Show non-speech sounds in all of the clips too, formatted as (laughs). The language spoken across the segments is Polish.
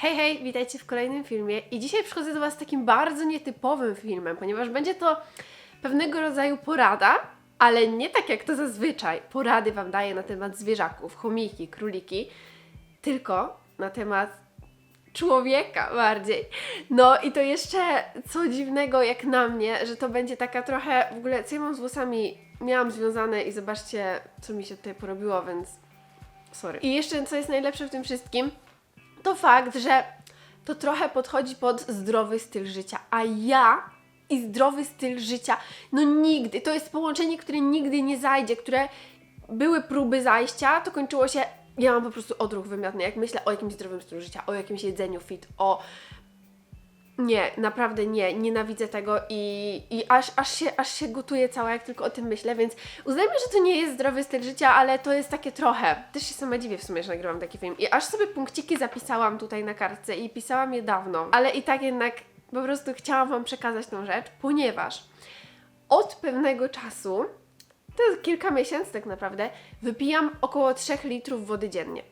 Hej, hej, witajcie w kolejnym filmie i dzisiaj przychodzę do Was z takim bardzo nietypowym filmem, ponieważ będzie to pewnego rodzaju porada, ale nie tak jak to zazwyczaj. Porady Wam daję na temat zwierzaków, chomiki, króliki, tylko na temat człowieka bardziej. No i to jeszcze co dziwnego jak na mnie, że to będzie taka trochę, w ogóle co ja mam z włosami, miałam związane i zobaczcie co mi się tutaj porobiło, więc sorry. I jeszcze co jest najlepsze w tym wszystkim, to fakt, że to trochę podchodzi pod zdrowy styl życia, a ja i zdrowy styl życia, no nigdy, to jest połączenie, które nigdy nie zajdzie, które były próby zajścia, to kończyło się, ja mam po prostu odruch wymiotny, jak myślę o jakimś zdrowym stylu życia, o jakimś jedzeniu fit, o nie, naprawdę nie, nienawidzę tego i, i aż, aż, się, aż się gotuję cała, jak tylko o tym myślę, więc uznajmy, że to nie jest zdrowy styl życia, ale to jest takie trochę. Też się sama dziwię w sumie, że nagrywam taki film. I aż sobie punkciki zapisałam tutaj na kartce i pisałam je dawno, ale i tak jednak po prostu chciałam Wam przekazać tą rzecz, ponieważ od pewnego czasu, to jest kilka miesięcy tak naprawdę, wypijam około 3 litrów wody dziennie.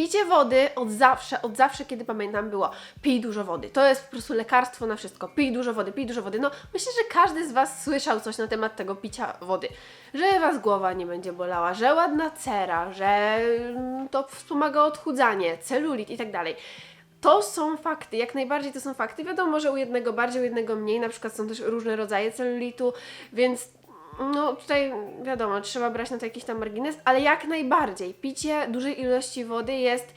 Picie wody od zawsze, od zawsze, kiedy pamiętam, było pij dużo wody. To jest po prostu lekarstwo na wszystko. Pij dużo wody, pij dużo wody. No, myślę, że każdy z Was słyszał coś na temat tego picia wody. Że Was głowa nie będzie bolała, że ładna cera, że mm, to wspomaga odchudzanie, celulit i tak dalej. To są fakty, jak najbardziej to są fakty. Wiadomo, że u jednego bardziej, u jednego mniej, na przykład są też różne rodzaje celulitu, więc no tutaj wiadomo, trzeba brać na to jakiś tam margines, ale jak najbardziej picie dużej ilości wody jest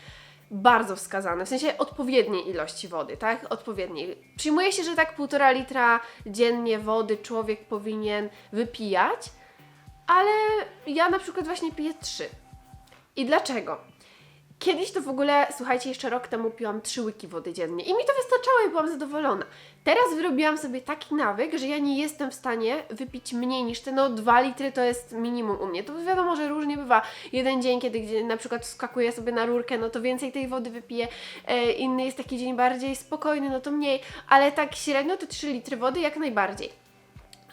bardzo wskazane, w sensie odpowiedniej ilości wody, tak? Odpowiedniej. Przyjmuje się, że tak półtora litra dziennie wody człowiek powinien wypijać, ale ja na przykład właśnie piję trzy. I dlaczego? Kiedyś to w ogóle, słuchajcie, jeszcze rok temu piłam trzy łyki wody dziennie i mi to wystarczało i byłam zadowolona. Teraz wyrobiłam sobie taki nawyk, że ja nie jestem w stanie wypić mniej niż te, no 2 litry to jest minimum u mnie. To wiadomo, że różnie bywa. Jeden dzień, kiedy na przykład skakuję sobie na rurkę, no to więcej tej wody wypiję, e, inny jest taki dzień bardziej spokojny, no to mniej, ale tak średnio to 3 litry wody jak najbardziej.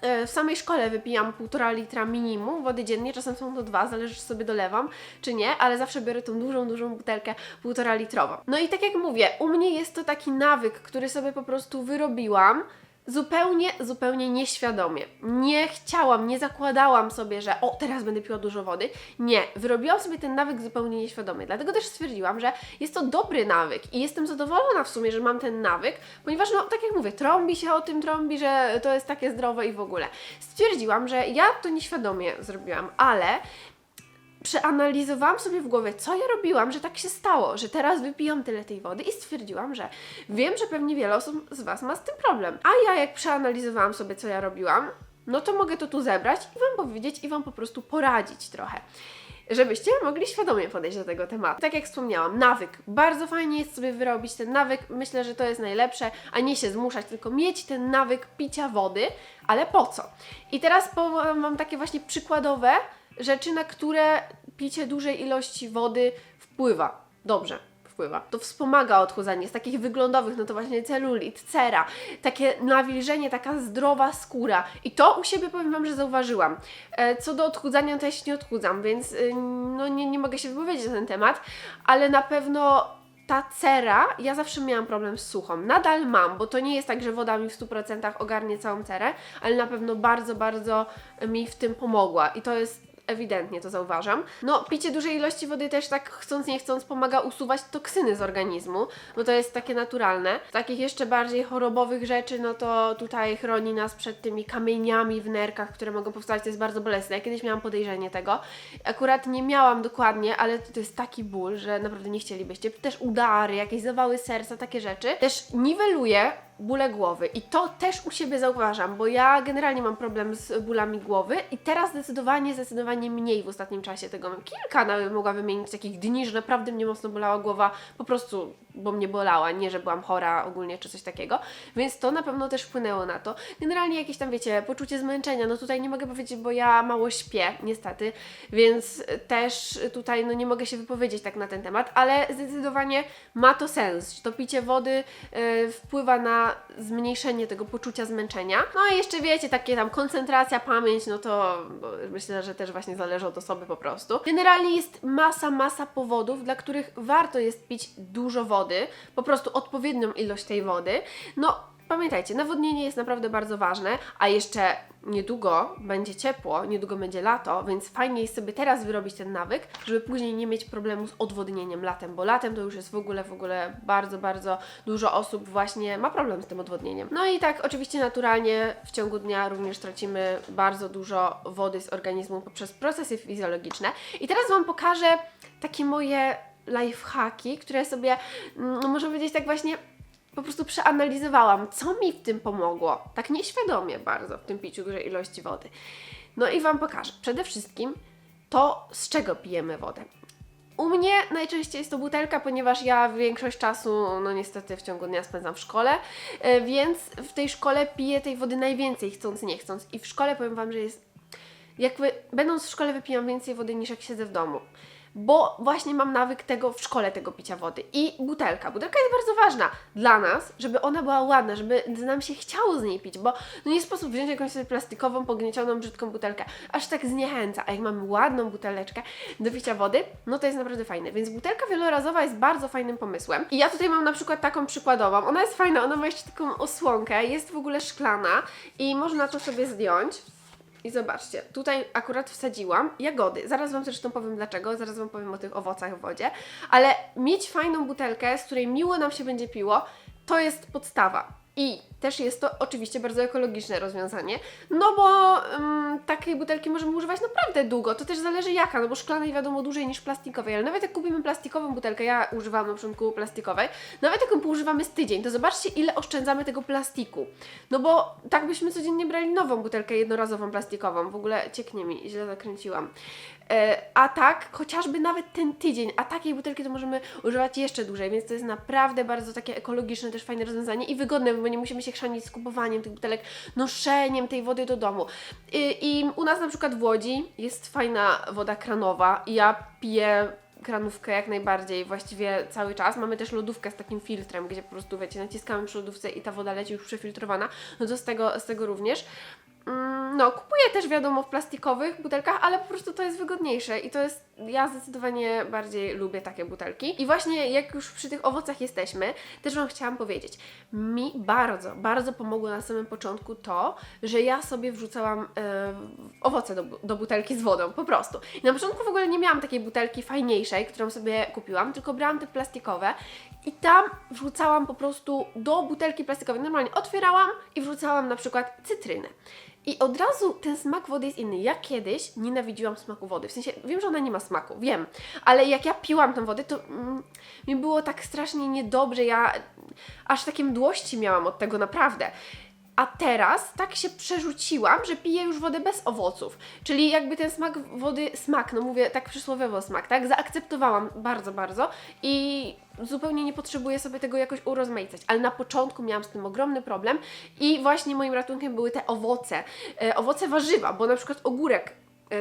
E, W samej szkole wypijam półtora litra minimum wody dziennie, czasem są to dwa, zależy czy sobie dolewam, czy nie, ale zawsze biorę tą dużą, dużą butelkę półtora litrową. No i tak jak mówię, u mnie jest to taki nawyk, który sobie po prostu wyrobiłam, zupełnie, zupełnie nieświadomie. Nie chciałam, nie zakładałam sobie, że o, teraz będę piła dużo wody. Nie, wyrobiłam sobie ten nawyk zupełnie nieświadomie. Dlatego też stwierdziłam, że jest to dobry nawyk i jestem zadowolona w sumie, że mam ten nawyk, ponieważ, no, tak jak mówię, trąbi się o tym, trąbi, że to jest takie zdrowe i w ogóle. Stwierdziłam, że ja to nieświadomie zrobiłam, ale przeanalizowałam sobie w głowie, co ja robiłam, że tak się stało, że teraz wypijam tyle tej wody i stwierdziłam, że wiem, że pewnie wiele osób z Was ma z tym problem. A ja jak przeanalizowałam sobie, co ja robiłam, no to mogę to tu zebrać i Wam powiedzieć i Wam po prostu poradzić trochę. Żebyście mogli świadomie podejść do tego tematu. Tak jak wspomniałam, nawyk. Bardzo fajnie jest sobie wyrobić ten nawyk. Myślę, że to jest najlepsze, a nie się zmuszać, tylko mieć ten nawyk picia wody. Ale po co? I teraz powiem Wam takie właśnie przykładowe rzeczy, na które picie dużej ilości wody wpływa. Dobrze, wpływa. To wspomaga odchudzanie. Z takich wyglądowych, no to właśnie celulit, cera, takie nawilżenie, taka zdrowa skóra. I to u siebie powiem Wam, że zauważyłam. E, co do odchudzania, to ja się nie odchudzam, więc y, no nie, nie mogę się wypowiedzieć na ten temat, ale na pewno ta cera, ja zawsze miałam problem z suchą. Nadal mam, bo to nie jest tak, że woda mi w 100% ogarnie całą cerę, ale na pewno bardzo, bardzo mi w tym pomogła. I to jest ewidentnie to zauważam. No, picie dużej ilości wody też tak chcąc nie chcąc pomaga usuwać toksyny z organizmu, bo to jest takie naturalne. Takich jeszcze bardziej chorobowych rzeczy, no to tutaj chroni nas przed tymi kamieniami w nerkach, które mogą powstać, to jest bardzo bolesne. Ja kiedyś miałam podejrzenie tego. Akurat nie miałam dokładnie, ale to jest taki ból, że naprawdę nie chcielibyście. Też udary, jakieś zawały serca, takie rzeczy. Też niweluje bóle głowy i to też u siebie zauważam, bo ja generalnie mam problem z bólami głowy i teraz zdecydowanie, zdecydowanie mniej w ostatnim czasie tego mam. Kilka nawet mogła wymienić takich dni, że naprawdę mnie mocno bolała głowa, po prostu, bo mnie bolała, nie, że byłam chora ogólnie czy coś takiego, więc to na pewno też wpłynęło na to. Generalnie jakieś tam, wiecie, poczucie zmęczenia, no tutaj nie mogę powiedzieć, bo ja mało śpię, niestety, więc też tutaj no nie mogę się wypowiedzieć tak na ten temat, ale zdecydowanie ma to sens. To picie wody y, wpływa na zmniejszenie tego poczucia zmęczenia. No i jeszcze wiecie, takie tam koncentracja, pamięć, no to myślę, że też właśnie zależy od osoby po prostu. Generalnie jest masa, masa powodów, dla których warto jest pić dużo wody. Wody, po prostu odpowiednią ilość tej wody. No, pamiętajcie, nawodnienie jest naprawdę bardzo ważne, a jeszcze niedługo będzie ciepło, niedługo będzie lato, więc fajnie jest sobie teraz wyrobić ten nawyk, żeby później nie mieć problemu z odwodnieniem latem, bo latem to już jest w ogóle, w ogóle bardzo, bardzo dużo osób właśnie ma problem z tym odwodnieniem. No i tak oczywiście naturalnie w ciągu dnia również tracimy bardzo dużo wody z organizmu poprzez procesy fizjologiczne. I teraz Wam pokażę takie moje lifehacki, które sobie, mm, można powiedzieć tak właśnie po prostu przeanalizowałam, co mi w tym pomogło, tak nieświadomie bardzo w tym piciu dużej ilości wody. No i Wam pokażę. Przede wszystkim to, z czego pijemy wodę. U mnie najczęściej jest to butelka, ponieważ ja większość czasu, no niestety w ciągu dnia spędzam w szkole, e, więc w tej szkole piję tej wody najwięcej, chcąc nie chcąc. I w szkole powiem Wam, że jest jakby będąc w szkole wypijam więcej wody niż jak siedzę w domu. Bo właśnie mam nawyk tego w szkole tego picia wody. I butelka. Butelka jest bardzo ważna dla nas, żeby ona była ładna, żeby nam się chciało z niej pić, bo no nie sposób wziąć jakąś plastikową, pogniecioną, brzydką butelkę. Aż tak zniechęca. A jak mamy ładną buteleczkę do picia wody, no to jest naprawdę fajne. Więc butelka wielorazowa jest bardzo fajnym pomysłem. I ja tutaj mam na przykład taką przykładową. Ona jest fajna, ona ma jeszcze taką osłonkę, jest w ogóle szklana i można to sobie zdjąć. I zobaczcie, tutaj akurat wsadziłam jagody. Zaraz Wam zresztą powiem dlaczego, zaraz Wam powiem o tych owocach w wodzie. Ale mieć fajną butelkę, z której miło nam się będzie piło, to jest podstawa. I też jest to oczywiście bardzo ekologiczne rozwiązanie, no bo ym, takiej butelki możemy używać naprawdę długo. To też zależy jaka, no bo szklanej wiadomo dłużej niż plastikowej, ale nawet jak kupimy plastikową butelkę, ja używam na początku plastikowej, nawet jak ją poużywamy z tydzień, to zobaczcie ile oszczędzamy tego plastiku. No bo tak byśmy codziennie brali nową butelkę jednorazową plastikową. W ogóle cieknie mi, źle zakręciłam. E, A tak, chociażby nawet ten tydzień, a takiej butelki to możemy używać jeszcze dłużej, więc to jest naprawdę bardzo takie ekologiczne, też fajne rozwiązanie i wygodne, bo nie musimy się chrzanić z kupowaniem tych butelek, noszeniem tej wody do domu. I, I u nas na przykład w Łodzi jest fajna woda kranowa i ja piję kranówkę jak najbardziej, właściwie cały czas. Mamy też lodówkę z takim filtrem, gdzie po prostu, wiecie, naciskamy przy lodówce i ta woda leci już przefiltrowana, no to z tego, z tego również. Mm, No, kupuję też wiadomo w plastikowych butelkach, ale po prostu to jest wygodniejsze i to jest, ja zdecydowanie bardziej lubię takie butelki. I właśnie jak już przy tych owocach jesteśmy, też Wam chciałam powiedzieć, mi bardzo, bardzo pomogło na samym początku to, że ja sobie wrzucałam e, owoce do, do butelki z wodą, po prostu. I na początku w ogóle nie miałam takiej butelki fajniejszej, którą sobie kupiłam, tylko brałam te plastikowe i tam wrzucałam po prostu do butelki plastikowej, normalnie otwierałam i wrzucałam na przykład cytrynę. I od razu ten smak wody jest inny. Ja kiedyś nienawidziłam smaku wody. W sensie, wiem, że ona nie ma smaku, wiem. Ale jak ja piłam tę wodę, to mm, mi było tak strasznie niedobrze. Ja aż takie mdłości miałam od tego, naprawdę. A teraz tak się przerzuciłam, że piję już wodę bez owoców. Czyli jakby ten smak wody, smak, no mówię tak przysłowiowo smak, tak? Zaakceptowałam bardzo, bardzo i zupełnie nie potrzebuję sobie tego jakoś urozmaicać. Ale na początku miałam z tym ogromny problem i właśnie moim ratunkiem były te owoce. E, owoce warzywa, bo na przykład ogórek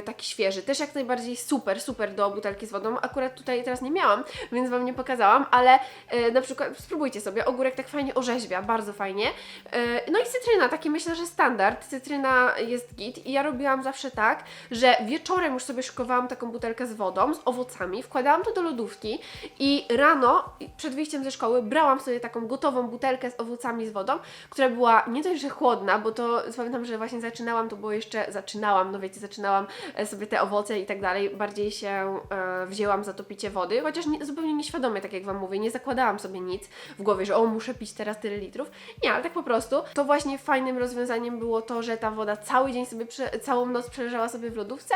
taki świeży, też jak najbardziej super, super do butelki z wodą. Akurat tutaj teraz nie miałam, więc Wam nie pokazałam, ale e, na przykład spróbujcie sobie, ogórek tak fajnie orzeźwia, bardzo fajnie. E, no i cytryna, taki myślę, że standard, cytryna jest git i ja robiłam zawsze tak, że wieczorem już sobie szykowałam taką butelkę z wodą, z owocami, wkładałam to do lodówki i rano, przed wyjściem ze szkoły, brałam sobie taką gotową butelkę z owocami z wodą, która była nie dość, że chłodna, bo to pamiętam, że właśnie zaczynałam, to było jeszcze, zaczynałam, no wiecie, zaczynałam e, sobie te owoce i tak dalej, bardziej się e, wzięłam za to picie wody, chociaż nie, zupełnie nieświadomie, tak jak Wam mówię, nie zakładałam sobie nic w głowie, że o, muszę pić teraz tyle litrów. Nie, ale tak po prostu. To właśnie fajnym rozwiązaniem było to, że ta woda cały dzień sobie, prze, całą noc przeleżała sobie w lodówce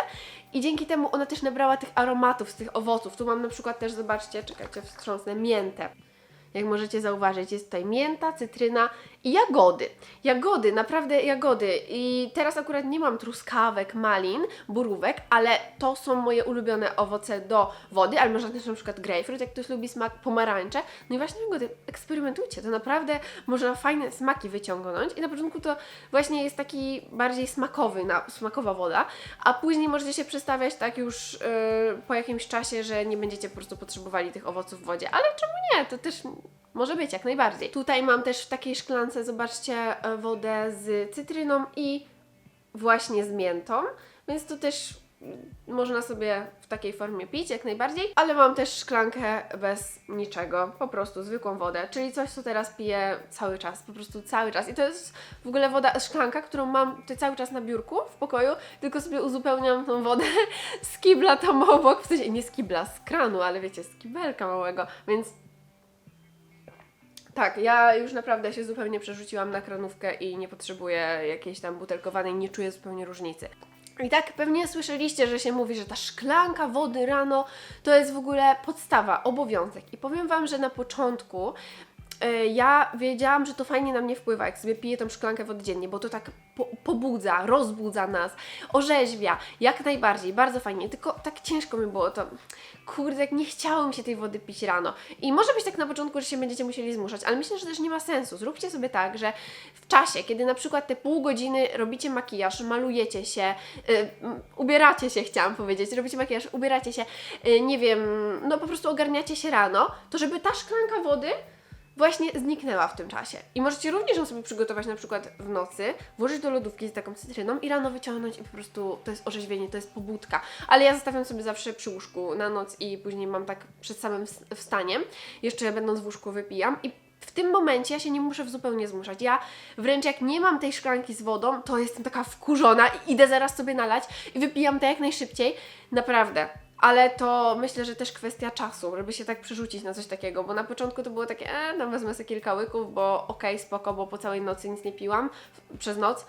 i dzięki temu ona też nabrała tych aromatów z tych owoców. Tu mam na przykład też, zobaczcie, czekajcie, wstrząsnę, miętę. Jak możecie zauważyć, jest tutaj mięta, cytryna i jagody. Jagody, naprawdę jagody. I teraz akurat nie mam truskawek, malin, borówek, ale to są moje ulubione owoce do wody, ale można też na przykład grapefruit, jak ktoś lubi smak, pomarańcze. No i właśnie jagody, eksperymentujcie, to naprawdę można fajne smaki wyciągnąć. I na początku to właśnie jest taki bardziej smakowy, na, smakowa woda, a później możecie się przestawiać tak już yy, po jakimś czasie, że nie będziecie po prostu potrzebowali tych owoców w wodzie. Ale czemu nie? To też może być, jak najbardziej. Tutaj mam też w takiej szklance, zobaczcie, e, wodę z cytryną i właśnie z miętą, więc to też można sobie w takiej formie pić jak najbardziej, ale mam też szklankę bez niczego, po prostu zwykłą wodę, czyli coś, co teraz piję cały czas, po prostu cały czas. I to jest w ogóle woda, szklanka, którą mam cały czas na biurku w pokoju, tylko sobie uzupełniam tą wodę (laughs) z kibla tam obok, w sensie nie z kibla, z kranu, ale wiecie, z kibelka małego, więc tak, ja już naprawdę się zupełnie przerzuciłam na kranówkę i nie potrzebuję jakiejś tam butelkowanej, nie czuję zupełnie różnicy. I tak pewnie słyszeliście, że się mówi, że ta szklanka wody rano to jest w ogóle podstawa, obowiązek. I powiem Wam, że na początku ja wiedziałam, że to fajnie na mnie wpływa, jak sobie piję tą szklankę wody dziennie, bo to tak po pobudza, rozbudza nas, orzeźwia, jak najbardziej, bardzo fajnie, tylko tak ciężko mi było to, kurde, jak nie chciało mi się tej wody pić rano. I może być tak na początku, że się będziecie musieli zmuszać, ale myślę, że też nie ma sensu. Zróbcie sobie tak, że w czasie, kiedy na przykład te pół godziny robicie makijaż, malujecie się, y, m, ubieracie się, chciałam powiedzieć, robicie makijaż, ubieracie się, y, nie wiem, no po prostu ogarniacie się rano, to żeby ta szklanka wody właśnie zniknęła w tym czasie. I możecie również ją sobie przygotować na przykład w nocy, włożyć do lodówki z taką cytryną i rano wyciągnąć i po prostu to jest orzeźwienie, to jest pobudka. Ale ja zostawiam sobie zawsze przy łóżku na noc i później mam tak przed samym ws- wstaniem, jeszcze będąc w łóżku wypijam i w tym momencie ja się nie muszę zupełnie zmuszać. Ja wręcz jak nie mam tej szklanki z wodą, to jestem taka wkurzona i idę zaraz sobie nalać i wypijam to jak najszybciej. Naprawdę. Ale to myślę, że też kwestia czasu, żeby się tak przerzucić na coś takiego, bo na początku to było takie, e, no wezmę sobie kilka łyków, bo okej, spoko, bo po całej nocy nic nie piłam przez noc,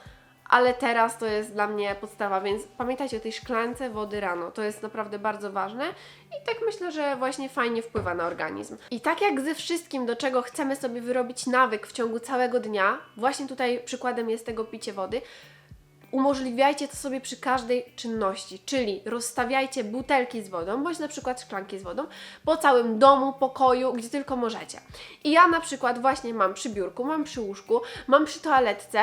ale teraz to jest dla mnie podstawa, więc pamiętajcie o tej szklance wody rano, to jest naprawdę bardzo ważne i tak myślę, że właśnie fajnie wpływa na organizm. I tak jak ze wszystkim, do czego chcemy sobie wyrobić nawyk w ciągu całego dnia, właśnie tutaj przykładem jest tego picie wody, umożliwiajcie to sobie przy każdej czynności, czyli rozstawiajcie butelki z wodą, bądź na przykład szklanki z wodą po całym domu, pokoju, gdzie tylko możecie. I ja na przykład właśnie mam przy biurku, mam przy łóżku, mam przy toaletce,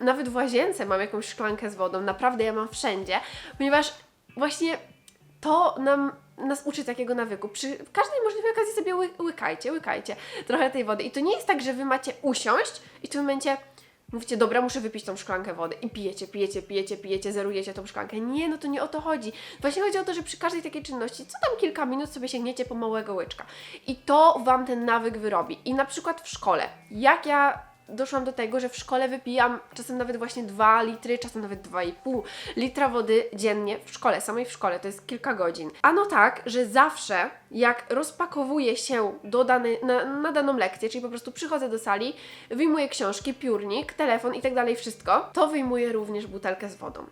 nawet w łazience mam jakąś szklankę z wodą, naprawdę ja mam wszędzie, ponieważ właśnie to nam nas uczy takiego nawyku. Przy każdej możliwej okazji sobie ły, łykajcie, łykajcie trochę tej wody. I to nie jest tak, że wy macie usiąść i w tym momencie mówicie, dobra, muszę wypić tą szklankę wody i pijecie, pijecie, pijecie, pijecie, zerujecie tą szklankę. Nie, no to nie o to chodzi. Właśnie chodzi o to, że przy każdej takiej czynności, co tam kilka minut sobie sięgniecie po małego łyczka. I to Wam ten nawyk wyrobi. I na przykład w szkole, jak ja doszłam do tego, że w szkole wypijam czasem nawet właśnie 2 litry, czasem nawet 2,5 litra wody dziennie w szkole, samej w szkole, to jest kilka godzin. Ano tak, że zawsze jak rozpakowuję się do dany, na, na daną lekcję, czyli po prostu przychodzę do sali, wyjmuję książki, piórnik, telefon i tak dalej, wszystko, to wyjmuję również butelkę z wodą.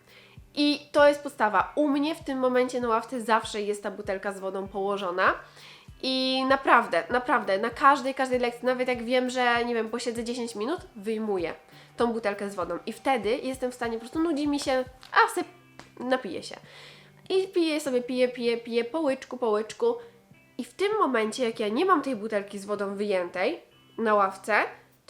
I to jest podstawa. U mnie w tym momencie na ławce zawsze jest ta butelka z wodą położona. I naprawdę, naprawdę, na każdej, każdej lekcji, nawet jak wiem, że nie wiem, posiedzę 10 minut, wyjmuję tą butelkę z wodą. I wtedy jestem w stanie, po prostu nudzi mi się, a se napiję się. I piję sobie, piję, piję, piję, po łyczku, po. I w tym momencie, jak ja nie mam tej butelki z wodą wyjętej na ławce,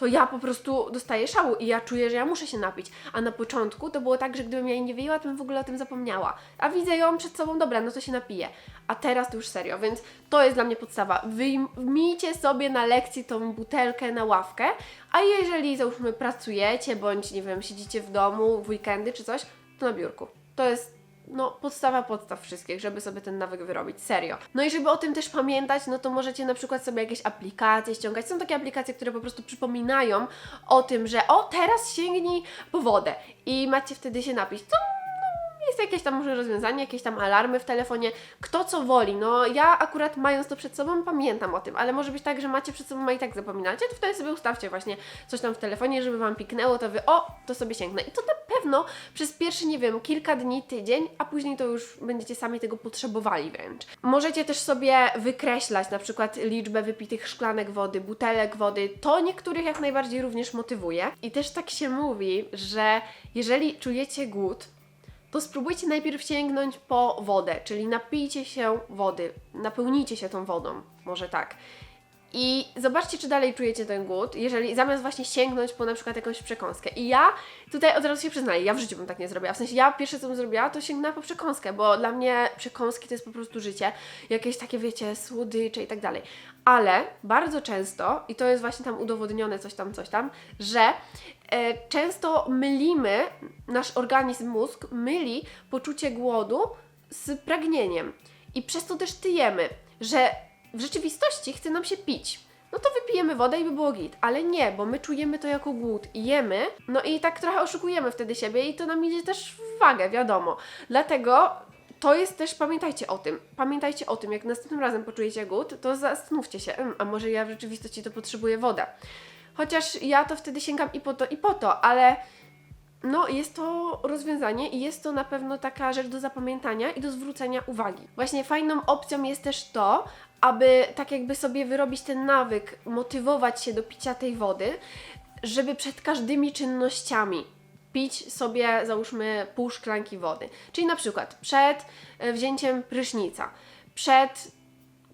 to ja po prostu dostaję szału i ja czuję, że ja muszę się napić. A na początku to było tak, że gdybym jej nie wyjęła, to bym w ogóle o tym zapomniała. A widzę ją przed sobą, dobra, no to się napiję. A teraz to już serio, więc to jest dla mnie podstawa. Wyjmijcie sobie na lekcji tą butelkę na ławkę, a jeżeli załóżmy pracujecie, bądź nie wiem, siedzicie w domu w weekendy czy coś, to na biurku. To jest no, podstawa podstaw wszystkich, żeby sobie ten nawyk wyrobić, serio. No i żeby o tym też pamiętać, no to możecie na przykład sobie jakieś aplikacje ściągać. Są takie aplikacje, które po prostu przypominają o tym, że o, teraz sięgnij po wodę i macie wtedy się napić. Jest jakieś tam może rozwiązanie, jakieś tam alarmy w telefonie, kto co woli. No ja akurat mając to przed sobą pamiętam o tym, ale może być tak, że macie przed sobą, i tak zapominacie, to wtedy sobie ustawcie właśnie coś tam w telefonie, żeby Wam piknęło, to Wy, o, to sobie sięgnę. I to na pewno przez pierwszy, nie wiem, kilka dni, tydzień, a później to już będziecie sami tego potrzebowali wręcz. Możecie też sobie wykreślać na przykład liczbę wypitych szklanek wody, butelek wody. To niektórych jak najbardziej również motywuje. I też tak się mówi, że jeżeli czujecie głód, to spróbujcie najpierw sięgnąć po wodę, czyli napijcie się wody, napełnijcie się tą wodą, może tak. I zobaczcie, czy dalej czujecie ten głód, jeżeli zamiast właśnie sięgnąć po na przykład jakąś przekąskę. I ja tutaj od razu się przyznaję, ja w życiu bym tak nie zrobiła. W sensie ja pierwsze co bym zrobiła, to sięgnęła po przekąskę, bo dla mnie przekąski to jest po prostu życie. Jakieś takie, wiecie, słodycze i tak dalej. Ale bardzo często, i to jest właśnie tam udowodnione coś tam, coś tam, że e, często mylimy, nasz organizm, mózg myli poczucie głodu z pragnieniem i przez to też tyjemy, że w rzeczywistości chce nam się pić. No to wypijemy wodę i by było git, ale nie, bo my czujemy to jako głód i jemy, no i tak trochę oszukujemy wtedy siebie i to nam idzie też w wagę, wiadomo. Dlatego to jest też, pamiętajcie o tym, pamiętajcie o tym, jak następnym razem poczujecie głód, to zastanówcie się, "Mm, a może ja w rzeczywistości to potrzebuję wodę. Chociaż ja to wtedy sięgam i po to, i po to, ale no, jest to rozwiązanie i jest to na pewno taka rzecz do zapamiętania i do zwrócenia uwagi. Właśnie fajną opcją jest też to, aby tak jakby sobie wyrobić ten nawyk, motywować się do picia tej wody, żeby przed każdymi czynnościami pić sobie, załóżmy, pół szklanki wody. Czyli na przykład przed e, wzięciem prysznica, przed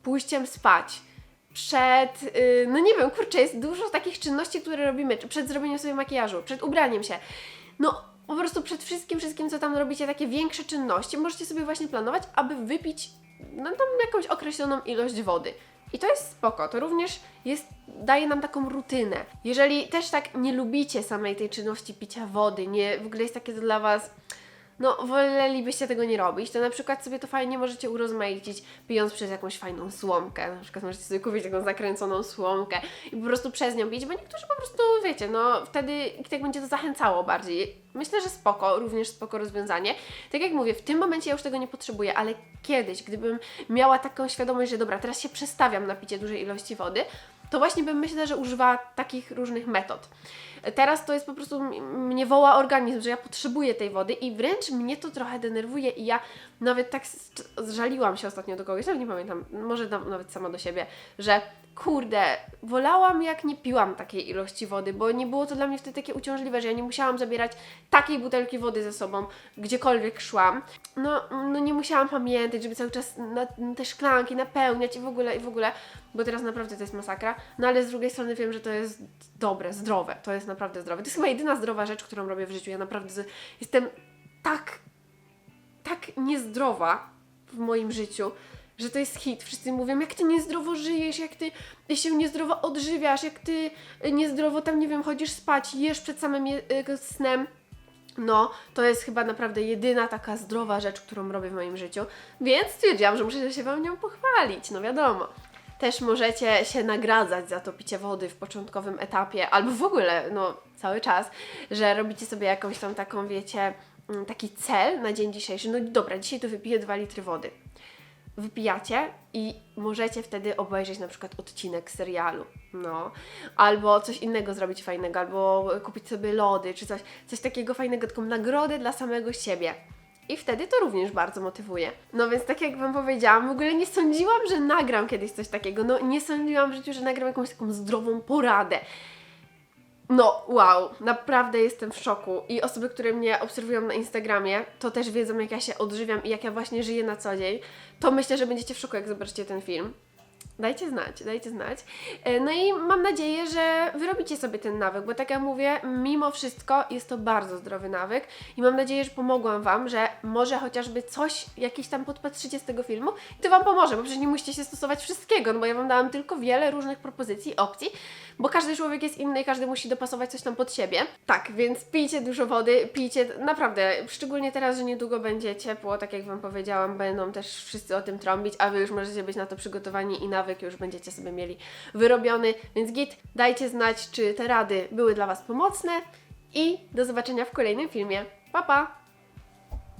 pójściem spać, przed, y, no nie wiem, kurczę, jest dużo takich czynności, które robimy, przed zrobieniem sobie makijażu, przed ubraniem się. No, po prostu przed wszystkim, wszystkim, co tam robicie, takie większe czynności, możecie sobie właśnie planować, aby wypić no, tam jakąś określoną ilość wody. I to jest spoko, to również jest, daje nam taką rutynę. Jeżeli też tak nie lubicie samej tej czynności picia wody, nie, w ogóle jest takie dla Was, no wolelibyście tego nie robić, to na przykład sobie to fajnie możecie urozmaicić, pijąc przez jakąś fajną słomkę. Na przykład możecie sobie kupić taką zakręconą słomkę i po prostu przez nią pić, bo niektórzy po prostu, wiecie, no wtedy tak będzie to zachęcało bardziej. Myślę, że spoko, również spoko rozwiązanie. Tak jak mówię, w tym momencie ja już tego nie potrzebuję, ale kiedyś, gdybym miała taką świadomość, że dobra, teraz się przestawiam na picie dużej ilości wody, to właśnie bym myślę, że używała takich różnych metod. Teraz to jest po prostu, mnie woła organizm, że ja potrzebuję tej wody i wręcz mnie to trochę denerwuje i ja nawet tak zżaliłam się ostatnio do kogoś, nawet nie pamiętam, może na- nawet sama do siebie, że kurde, wolałam jak nie piłam takiej ilości wody, bo nie było to dla mnie wtedy takie uciążliwe, że ja nie musiałam zabierać takiej butelki wody ze sobą, gdziekolwiek szłam. No, no nie musiałam pamiętać, żeby cały czas na, te szklanki napełniać i w ogóle, i w ogóle, bo teraz naprawdę to jest masakra. No ale z drugiej strony wiem, że to jest dobre, zdrowe, to jest naprawdę zdrowe. To jest chyba jedyna zdrowa rzecz, którą robię w życiu. Ja naprawdę z- jestem tak, tak niezdrowa w moim życiu, że to jest hit. Wszyscy mówią, jak ty niezdrowo żyjesz, jak ty się niezdrowo odżywiasz, jak ty niezdrowo tam, nie wiem, chodzisz spać, jesz przed samym je- y, snem. No, to jest chyba naprawdę jedyna taka zdrowa rzecz, którą robię w moim życiu, więc stwierdziłam, że muszę się Wam nią pochwalić, no wiadomo. Też możecie się nagradzać za to picie wody w początkowym etapie, albo w ogóle, no cały czas, że robicie sobie jakąś tam taką, wiecie, mm, taki cel na dzień dzisiejszy. No dobra, dzisiaj to wypiję 2 litry wody wypijacie i możecie wtedy obejrzeć na przykład odcinek serialu, no, albo coś innego zrobić fajnego, albo kupić sobie lody, czy coś, coś takiego fajnego, taką nagrodę dla samego siebie. I wtedy to również bardzo motywuje. No więc tak jak Wam powiedziałam, w ogóle nie sądziłam, że nagram kiedyś coś takiego. No nie sądziłam w życiu, że nagram jakąś taką zdrową poradę. No, wow, naprawdę jestem w szoku. I osoby, które mnie obserwują na Instagramie, to też wiedzą, jak ja się odżywiam i jak ja właśnie żyję na co dzień. To myślę, że będziecie w szoku, jak zobaczycie ten film. Dajcie znać, dajcie znać. E, No i mam nadzieję, że wyrobicie sobie ten nawyk, bo tak jak mówię, mimo wszystko jest to bardzo zdrowy nawyk i mam nadzieję, że pomogłam Wam, że może chociażby coś, jakiś tam podpatrzycie z tego filmu i to Wam pomoże, bo przecież nie musicie się stosować wszystkiego, no bo ja Wam dałam tylko wiele różnych propozycji, opcji, bo każdy człowiek jest inny i każdy musi dopasować coś tam pod siebie. Tak, więc pijcie dużo wody, pijcie, naprawdę, szczególnie teraz, że niedługo będzie ciepło, tak jak Wam powiedziałam, będą też wszyscy o tym trąbić, a Wy już możecie być na to przygotowani i nawyk już będziecie sobie mieli wyrobiony, więc git, dajcie znać, czy te rady były dla Was pomocne i do zobaczenia w kolejnym filmie. Pa, pa!